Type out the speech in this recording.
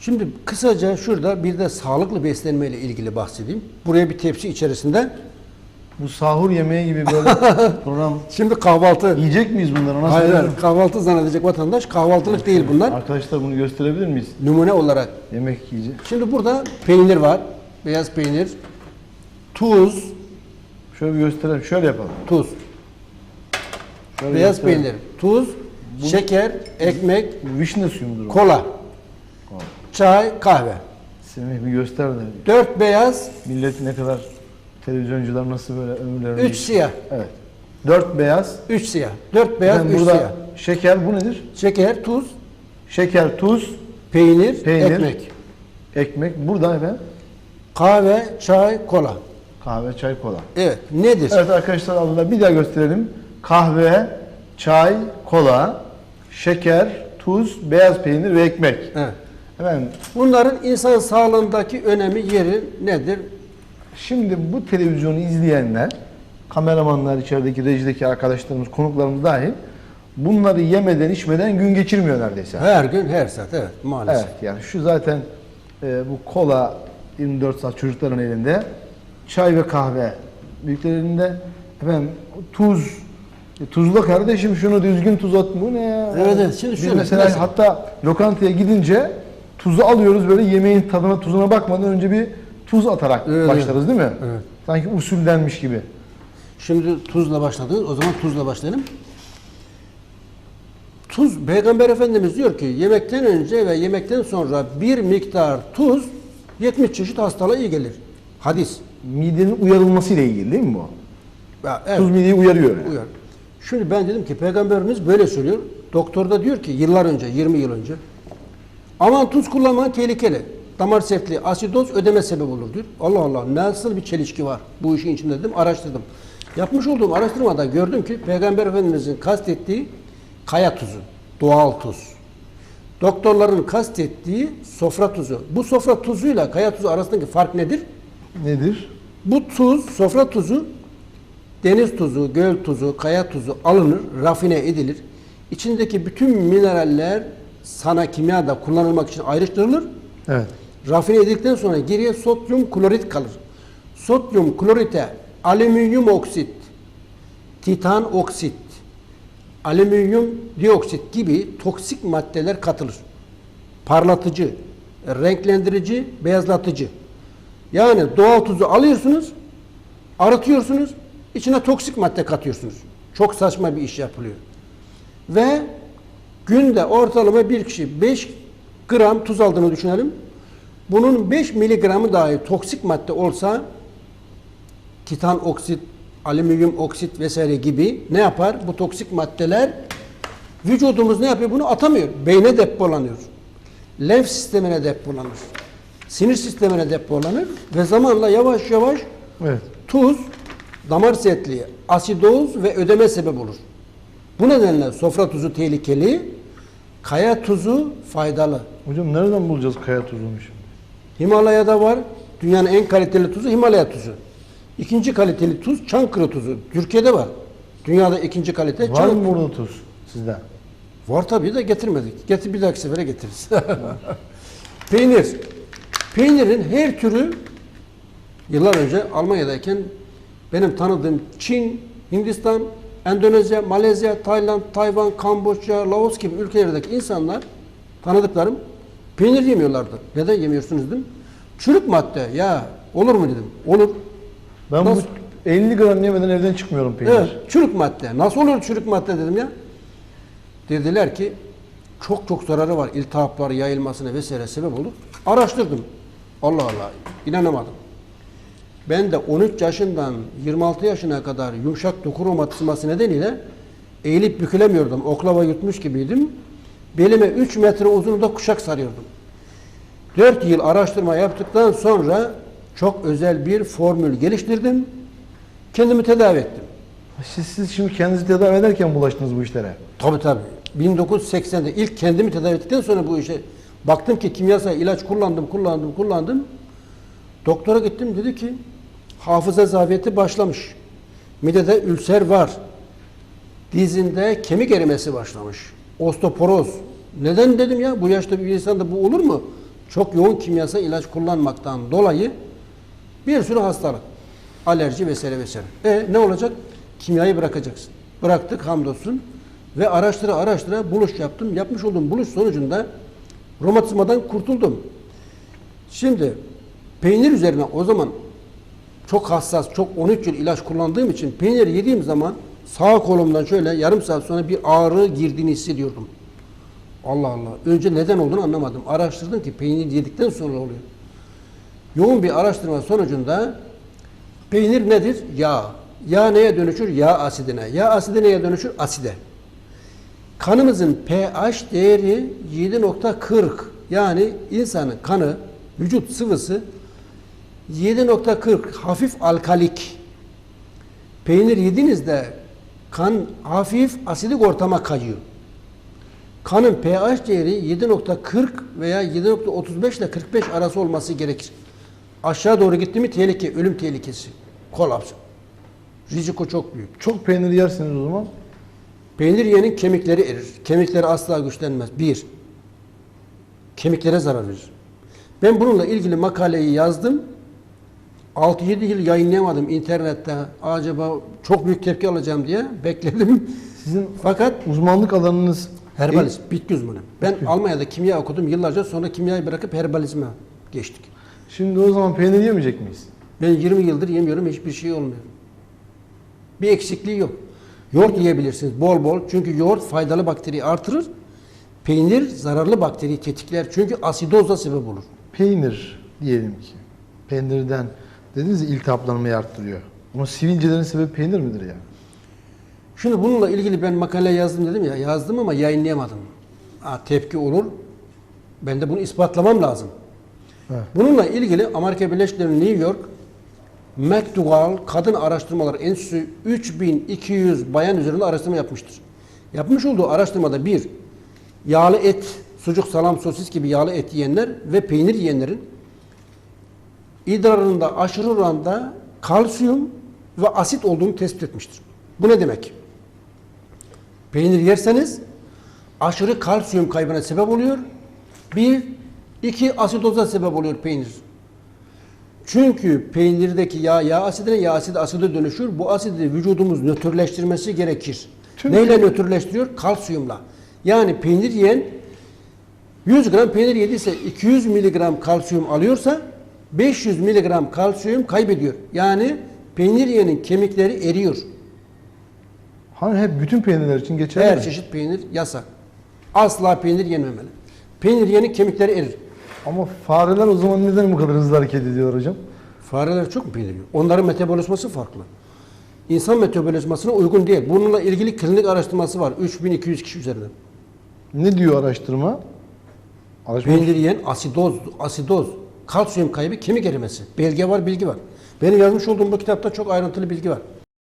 Şimdi kısaca şurada bir de sağlıklı beslenme ile ilgili bahsedeyim. Buraya bir tepsi içerisinde. Bu sahur yemeği gibi böyle program Şimdi kahvaltı. yiyecek miyiz bunları? Nasıl Hayır, hayır, kahvaltı zannedecek vatandaş. Kahvaltılık değil bunlar. Arkadaşlar bunu gösterebilir miyiz? Numune olarak. Yemek yiyecek. Şimdi burada peynir var. Beyaz peynir. Tuz. Şöyle bir gösterelim. Şöyle yapalım. Tuz. Şöyle Beyaz gösterelim. peynir. Tuz. Şeker. Ekmek. Bu vişne suyu mudur? o? Kola. Çay. Kahve. Semih bir göster de. Dört beyaz. Millet ne kadar televizyoncular nasıl böyle ömürlerini... Üç siyah. Evet. Dört beyaz. Üç siyah. Dört beyaz. Efendim Üç burada siyah. şeker bu nedir? Şeker. Tuz. Şeker, tuz, Peynir. Peynir. Ekmek. ekmek. Burada efendim Kahve. Çay. Kola. kahve, çay, kola. Evet. Nedir? Evet arkadaşlar Allah bir daha gösterelim. Kahve, çay, kola, şeker, tuz, beyaz peynir ve ekmek. Evet. Efendim Bunların insan sağlığındaki önemi, yeri nedir? şimdi bu televizyonu izleyenler, kameramanlar, içerideki rejideki arkadaşlarımız, konuklarımız dahil bunları yemeden içmeden gün geçirmiyor neredeyse. Her gün, her saat. Evet, maalesef. Evet yani şu zaten e, bu kola 24 saat çocukların elinde. Çay ve kahve büyüklerin elinde. Efendim tuz. E, tuzla kardeşim şunu düzgün tuz at. Bu ne ya? Evet, evet. Şimdi şöyle, mesela, mesela- hatta lokantaya gidince tuzu alıyoruz böyle yemeğin tadına tuzuna bakmadan önce bir tuz atarak Evet, başlarız değil mi? Evet. Sanki usuldenmiş gibi. Şimdi tuzla başladık. O zaman tuzla başlayalım. Tuz, Peygamber Efendimiz diyor ki yemekten önce ve yemekten sonra bir miktar tuz 70 çeşit hastalığa iyi gelir. Hadis. Midenin uyarılması ile ilgili değil mi bu? Ya, evet. Tuz mideyi uyarıyor. yani. Uyar. Şimdi ben dedim ki peygamberimiz böyle söylüyor. Doktor da diyor ki yıllar önce, 20 yıl önce. Aman tuz kullanmak tehlikeli. Damar sertliği, asidoz ödeme sebep olur diyor. Allah Allah nasıl bir çelişki var bu işin içinde dedim, araştırdım. Yapmış olduğum araştırmada gördüm ki Peygamber Efendimizin kastettiği kaya tuzu, doğal tuz. Doktorların kastettiği sofra tuzu. Bu sofra tuzuyla kaya tuzu arasındaki fark nedir? Nedir? Bu tuz, sofra tuzu, deniz tuzu, göl tuzu, kaya tuzu alınır, rafine edilir. İçindeki bütün mineraller sana kimyada kullanılmak için ayrıştırılır. Evet. Rafine edildikten sonra geriye sodyum klorit kalır. Sodyum klorite alüminyum oksit, titan oksit, alüminyum dioksit gibi toksik maddeler katılır. Parlatıcı, renklendirici, beyazlatıcı. Yani doğal tuzu alıyorsunuz, arıtıyorsunuz, içine toksik madde katıyorsunuz. Çok saçma bir iş yapılıyor. Ve günde ortalama bir kişi 5 gram tuz aldığını düşünelim. Bunun 5 miligramı dahi toksik madde olsa titan oksit, alüminyum oksit vesaire gibi ne yapar? Bu toksik maddeler vücudumuz ne yapıyor? Bunu atamıyor. Beyne depolanıyor. Lenf sistemine depolanır. Sinir sistemine depolanır ve zamanla yavaş yavaş Evet. tuz, damar sertliği, asidoz ve ödeme sebep olur. Bu nedenle sofra tuzu tehlikeli, kaya tuzu faydalı. Hocam nereden bulacağız kaya tuzunu şimdi? Himalaya'da var. Dünyanın en kaliteli tuzu Himalaya tuzu. İkinci kaliteli tuz Çankırı tuzu. Türkiye'de var. Dünyada ikinci kalite Var Çankırı. mı burada tuz sizde? Var tabii de getirmedik. Getir bir dahaki sefere getiririz. Peynir. Peynirin her türü yıllar önce Almanya'dayken benim tanıdığım Çin, Hindistan, Endonezya, Malezya, Tayland, Tayvan, Kamboçya, Laos gibi ülkelerdeki insanlar tanıdıklarım peynir yemiyorlardı. Neden yemiyorsunuz dedim. Çürük madde ya olur mu dedim. Olur. Ben Nasıl? bu 50 gram yemeden evden çıkmıyorum peynir. Evet, çürük madde. Nasıl olur çürük madde dedim ya. Dediler ki çok çok zararı var. İltihapları yayılmasına vesaire sebep olur. Araştırdım. Allah Allah. inanamadım. Ben de 13 yaşından 26 yaşına kadar yumuşak doku romatizması nedeniyle eğilip bükülemiyordum. Oklava yutmuş gibiydim. Belime 3 metre uzunluğunda kuşak sarıyordum. 4 yıl araştırma yaptıktan sonra çok özel bir formül geliştirdim. Kendimi tedavi ettim. Siz, siz şimdi kendinizi tedavi ederken bulaştınız bu işlere. Tabii tabii. 1980'de ilk kendimi tedavi ettikten sonra bu işe baktım ki kimyasal ilaç kullandım, kullandım, kullandım. Doktora gittim dedi ki hafıza zafiyeti başlamış. Midede ülser var. Dizinde kemik erimesi başlamış. Osteoporoz. Neden dedim ya bu yaşta bir insanda bu olur mu? çok yoğun kimyasal ilaç kullanmaktan dolayı bir sürü hastalık, alerji vesaire vesaire. E ne olacak? Kimyayı bırakacaksın. Bıraktık hamdolsun ve araştıra araştıra buluş yaptım. Yapmış olduğum buluş sonucunda romatizmadan kurtuldum. Şimdi peynir üzerine o zaman çok hassas, çok 13 yıl ilaç kullandığım için peynir yediğim zaman sağ kolumdan şöyle yarım saat sonra bir ağrı girdiğini hissediyordum. Allah Allah. Önce neden olduğunu anlamadım. Araştırdım ki peynir yedikten sonra oluyor. Yoğun bir araştırma sonucunda peynir nedir? Yağ. Yağ neye dönüşür? Yağ asidine. Yağ asidi neye dönüşür? Aside. Kanımızın pH değeri 7.40. Yani insanın kanı, vücut sıvısı 7.40 hafif alkalik. Peynir yediğinizde kan hafif asidik ortama kayıyor. Kanın pH değeri 7.40 veya 7.35 ile 45 arası olması gerekir. Aşağı doğru gitti mi tehlike, ölüm tehlikesi, kolaps. Riziko çok büyük. Çok peynir yersiniz o zaman. Peynir yiyenin kemikleri erir. Kemikleri asla güçlenmez. Bir, kemiklere zarar verir. Ben bununla ilgili makaleyi yazdım. 6-7 yıl yayınlayamadım internette. Acaba çok büyük tepki alacağım diye bekledim. Sizin Fakat uzmanlık alanınız herbalist, bitki uzmanı. Ben Almanya'da kimya okudum yıllarca sonra kimyayı bırakıp herbalizme geçtik. Şimdi o zaman peynir yemeyecek miyiz? Ben 20 yıldır yemiyorum hiçbir şey olmuyor. Bir eksikliği yok. Yoğurt yiyebilirsiniz bol bol. Çünkü yoğurt faydalı bakteriyi artırır. Peynir zararlı bakteriyi tetikler. Çünkü asidoza sebep olur. Peynir diyelim ki. Peynirden dediniz ya iltihaplanmayı arttırıyor. Ama sivilcelerin sebebi peynir midir ya? Şimdi bununla ilgili ben makale yazdım dedim ya. Yazdım ama yayınlayamadım. Ha, tepki olur. Ben de bunu ispatlamam lazım. Evet. Bununla ilgili Amerika Birleşik Devletleri New York McDougall Kadın Araştırmalar Enstitüsü 3200 bayan üzerinde araştırma yapmıştır. Yapmış olduğu araştırmada bir, yağlı et, sucuk, salam, sosis gibi yağlı et yiyenler ve peynir yiyenlerin idrarında aşırı oranda kalsiyum ve asit olduğunu tespit etmiştir. Bu ne demek? Peynir yerseniz aşırı kalsiyum kaybına sebep oluyor. Bir, iki asidoza sebep oluyor peynir. Çünkü peynirdeki yağ yağ asidine yağ asidi aside dönüşür. Bu asidi vücudumuz nötrleştirmesi gerekir. Tüm- Neyle nötrleştiriyor? Kalsiyumla. Yani peynir yiyen 100 gram peynir yediyse 200 miligram kalsiyum alıyorsa 500 miligram kalsiyum kaybediyor. Yani peynir yiyenin kemikleri eriyor. Hani hep bütün peynirler için geçerli Her mi? çeşit peynir yasak. Asla peynir yenmemeli. Peynir yiyenin kemikleri erir. Ama fareler o zaman neden bu kadar hızlı hareket ediyor hocam? Fareler çok mu peynir yiyor? Onların metabolizması farklı. İnsan metabolizmasına uygun değil. Bununla ilgili klinik araştırması var. 3200 kişi üzerinden. Ne diyor araştırma? Araştırma Peynir yiyen asidoz, asidoz, kalsiyum kaybı, kemik erimesi. Belge var, bilgi var. Benim yazmış olduğum bu kitapta çok ayrıntılı bilgi var.